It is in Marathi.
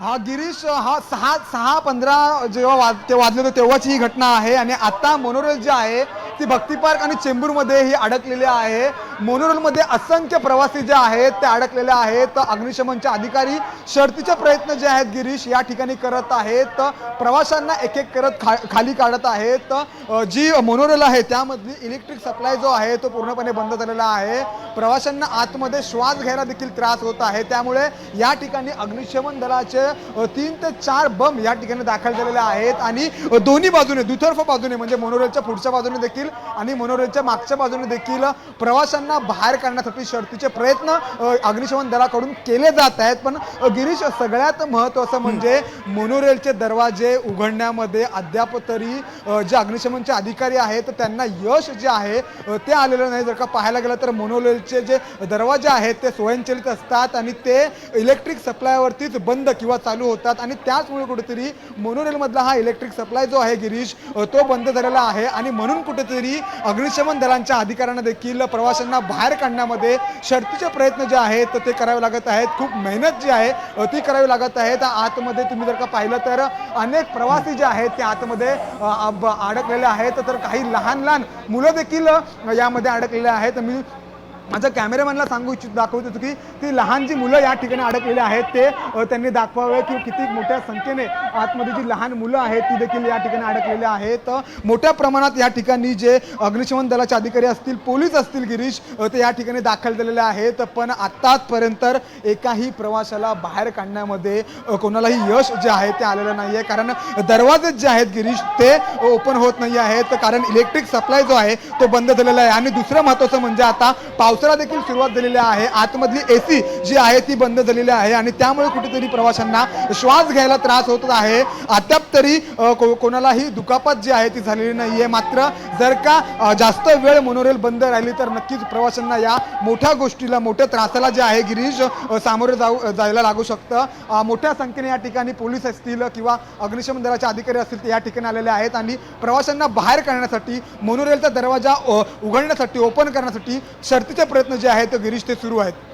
हा गिरीश हा सहा सहा पंधरा जेव्हा वाज ते वाजले होते तेव्हाची ही घटना आहे. आणि आता मोनोरेल जे आहे ती भक्ती पार्क आणि चेंबूरमध्ये ही अडकलेली आहे. मोनोरेलमध्ये असंख्य प्रवासी जे आहेत ते अडकलेले आहेत. अग्निशमनचे अधिकारी शर्तीचे प्रयत्न जे आहेत गिरीश या ठिकाणी करत आहेत. प्रवाशांना एक एक करत खा खाली काढत आहेत. जी मोनोरेल आहे त्यामधली इलेक्ट्रिक सप्लाय जो आहे तो पूर्णपणे बंद झालेला आहे. प्रवाशांना आतमध्ये श्वास घ्यायला देखील त्रास होत आहे. त्यामुळे या ठिकाणी अग्निशमन दलाचे तीन ते चार बम या ठिकाणी दाखल झालेले आहेत. आणि दोन्ही बाजूने दुतर्फ बाजूने म्हणजे मोनोरेलच्या पुढच्या बाजूने देखील आणि मोनोरेलच्या मागच्या बाजूने देखील प्रवाशांना बाहेर काढण्यासाठी शर्तीचे प्रयत्न अग्निशमन दलाकडून केले जात आहेत. पण गिरीश सगळ्यात महत्त्वाचं म्हणजे मोनोरेलचे दरवाजे उघडण्यामध्ये अद्याप तरी जे अग्निशमनचे अधिकारी आहेत त्यांना यश जे आहे ते आलेलं नाही. जर का पाहायला गेलं तर मोनोरेलचे जे दरवाजे आहेत ते स्वयंचलित असतात आणि ते इलेक्ट्रिक सप्लायवरतीच बंद किंवा चालू होतात. आणि त्याचमुळे कुठेतरी मोनोरेलमधला हा इलेक्ट्रिक सप्लाय जो आहे गिरीश तो बंद झालेला आहे. आणि म्हणून कुठेतरी अग्निशमन दलांच्या अधिकाऱ्यांना देखील प्रवाशांना बाहेर काढण्यामध्ये शर्तीचे प्रयत्न जे आहेत तर ते करावे लागत आहेत. खूप मेहनत जी आहे ती करावी लागत आहे. तर आतमध्ये तुम्ही जर का पाहिलं तर अनेक प्रवासी जे आहेत ते आतमध्ये अडकलेले आहेत. तर काही लहान लहान मुलं देखील यामध्ये अडकलेले आहेत. मी माझ्या कॅमेरामॅनला सांगू इच्छित दाखवत होतो की ती लहान जी मुलं या ठिकाणी अडकलेली आहेत ते त्यांनी दाखवावे की किती मोठ्या संख्येने आतमध्ये जी लहान मुलं आहेत ती देखील या ठिकाणी अडकलेली आहेत. मोठ्या प्रमाणात या ठिकाणी जे अग्निशमन दलाचे अधिकारी असतील पोलीस असतील गिरीश ते या ठिकाणी दाखल झालेले आहेत. पण आत्तापर्यंत एकाही प्रवाशाला बाहेर काढण्यामध्ये कोणालाही यश जे आहे ते आलेलं नाही आहे कारण दरवाजे जे आहेत गिरीश ते ओपन होत नाही आहेत कारण इलेक्ट्रिक सप्लाय जो आहे तो बंद झालेला आहे. आणि दुसरं महत्त्वाचं म्हणजे आता पावसाळा देखील सुरुवात झालेली आहे. आतमधली एसी जी आहे ती बंद झालेली आहे आणि त्यामुळे कुठेतरी प्रवाशांना श्वास घ्यायला त्रास होत आहे. अद्याप तरी को- कोणालाही दुखापत जी आहे ती झालेली नाहीये. मात्र जर का जास्त वेळ मोनोरेल बंद राहिली तर नक्कीच प्रवाशांना या मोठ्या गोष्टीला मोठ्या त्रासाला जे आहे गिरीश सामोरे जाऊ जायला लागू शकतं. मोठ्या संख्येने या ठिकाणी पोलीस असतील किंवा अग्निशमन दलाचे अधिकारी असतील ते या ठिकाणी आलेले आहेत आणि प्रवाशांना बाहेर करण्यासाठी मोनोरेलचा दरवाजा उघडण्यासाठी ओपन करण्यासाठी शर्तीच्या प्रयत्न जे आहेत ते गिरीश ते सुरू आहेत.